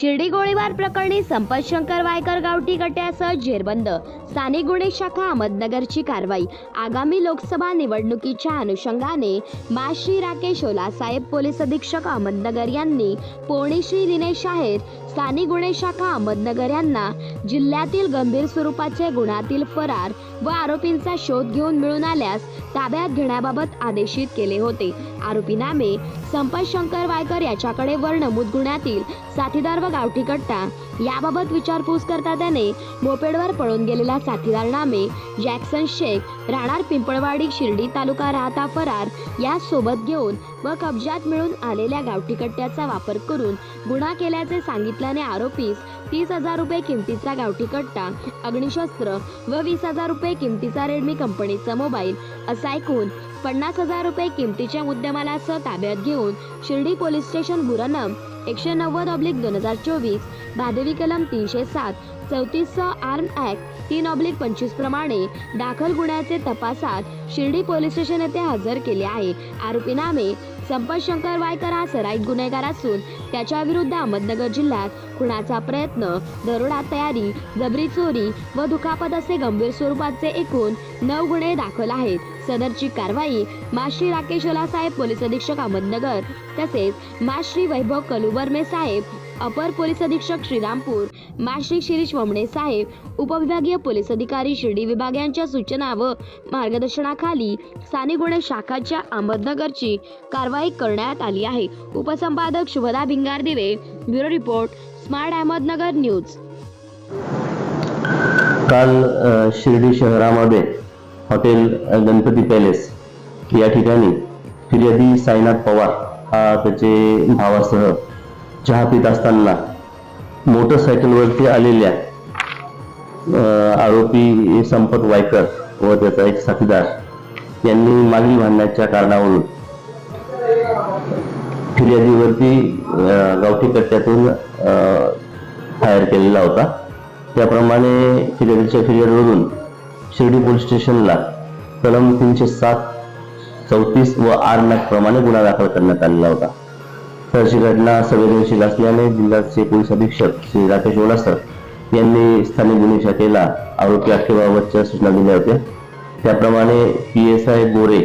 शिर्डी गोळीबार प्रकरणी संपत शंकर वायकर गावठी गट्यासह जेरबंद. स्थानिक गुन्हे शाखा अहमदनगरची कारवाई. आगामी लोकसभा निवडणुकीच्या अनुषंगाने मा श्री राकेश ओलासाहेब पोलीस अधीक्षक अहमदनगर यांनी पोणी श्री दिनेश आहेर स्थानिक गुन्हे शाखा अहमदनगर यांना जिल्ह्यातील गंभीर स्वरूपाचे गुन्ह्यातील फरार व आरोपींचा शोध घेऊन मिळून आल्यास ताब्यात घेण्याबाबत आदेशित केले होते. आरोपी नामे संपत शंकर वायकर याच्याकडे वर नमूद गुन्ह्यातील साथीदार व गावठी कट्टा याबाबत विचारपूस करता त्याने मोपेडवर पळून गेलेला साथीदार नामे जॅक्सन शेख राहणार पिंपळवाडी शिर्डी तालुका राहता फरार या सोबत घेऊन व कब्जात मिळून आलेल्या गावठी कट्ट्याचा वापर करून गुन्हा केल्याचे सांगितल्याने आरोपीस तीस हजार रुपये किमतीचा गावठी कट्टा अग्निशस्त्र व वीस हजार रुपये किमतीचा रेडमी कंपनीचा मोबाईल असा ऐकून पन्नास हजार रुपये किमतीच्या मुद्देमालासह ताब्यात घेऊन शिर्डी पोलीस स्टेशन गुरनम एकशे नव्वद ऑब्लिक दोन हजार चोवीस भादवी कलम तीनशे सात चौतीस आर्म ॲक्ट तीन ऑब्लिक पंचवीस प्रमाणे दाखल गुन्ह्याचे तपासात शिर्डी पोलीस स्टेशन येथे हजर केले आहे. आरोपी नामे संपत शंकर वायकर हा सराईत गुन्हेगार असून त्याच्या विरुद्ध अहमदनगर जिल्ह्यात खुनाचा प्रयत्न दरोडा तयारी जबरी चोरी व दुखापत असे गंभीर स्वरूपाचे एकूण नऊ गुन्हे दाखल आहेत. सदरची कारवाई माश्री राकेश साहेब पोलीस अधीक्षक अहमदनगर तसेच माश्री वैभव कलुबर्मे साहेब अपर पोलीस अधीक्षक श्रीरामपूर माश्री शिरीष वमणे साहेब उपविभागीय पोलीस अधिकारी शिर्डी विभाग यांच्या सूचना व मार्गदर्शनाखाली साने गुन्हे शाखाच्या अहमदनगरची कारवाई करण्यात आली आहे. उपसंपादक Shubhada Bhingardive bureau report smart Ahmednagar news. काल शिर्डी शहरामध्ये हॉटेल गणपती पॅलेस या ठिकाणी फिर्यादी साईनाथ पवार हा त्याचे भावासह चहा पित असताना मोटरसायकलवरती आलेल्या आरोपी संपत वायकर व त्याचा एक साथीदार यांनी मागील भांडण्याच्या कारणावरून फिर्यादीवरती गावठी कट्ट्यातून फायर केलेला होता. त्याप्रमाणे फिर्यादीच्या फिर्यादीवरून शिर्डी पोलीस स्टेशनला कलम तीनशे सात चौतीस व आर नॅक प्रमाणे गुन्हा दाखल करण्यात आलेला होता. तरची घटना संवेदनशील असल्याने जिल्ह्याचे पोलीस अधीक्षक श्री राकेश ओलासर यांनी स्थानिक गुन्हे शाखेला आरोपी अटकेबाबतच्या सूचना दिल्या होत्या. त्याप्रमाणे P S I Gore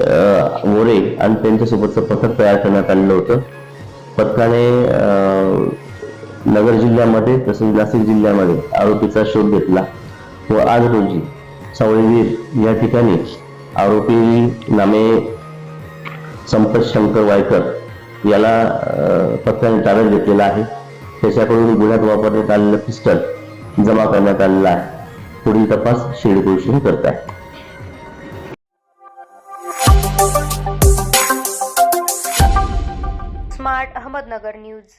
More आणि त्यांच्यासोबतचं पथक तयार करण्यात आलेलं होतं. पथकाने नगर जिल्ह्यामध्ये तसेच नाशिक जिल्ह्यामध्ये आरोपीचा शोध घेतला व आज रोजी सावळीवीर या ठिकाणी आरोपी नामे संपत शंकर वायकर याला पथकाने ताब्यात घेतलेला आहे. त्याच्याकडून गुन्ह्यात वापरण्यात आलेलं पिस्टल जमा करण्यात आलेला आहे. पुढील तपास शिर्डी करत आहे अहमदनगर न्यूज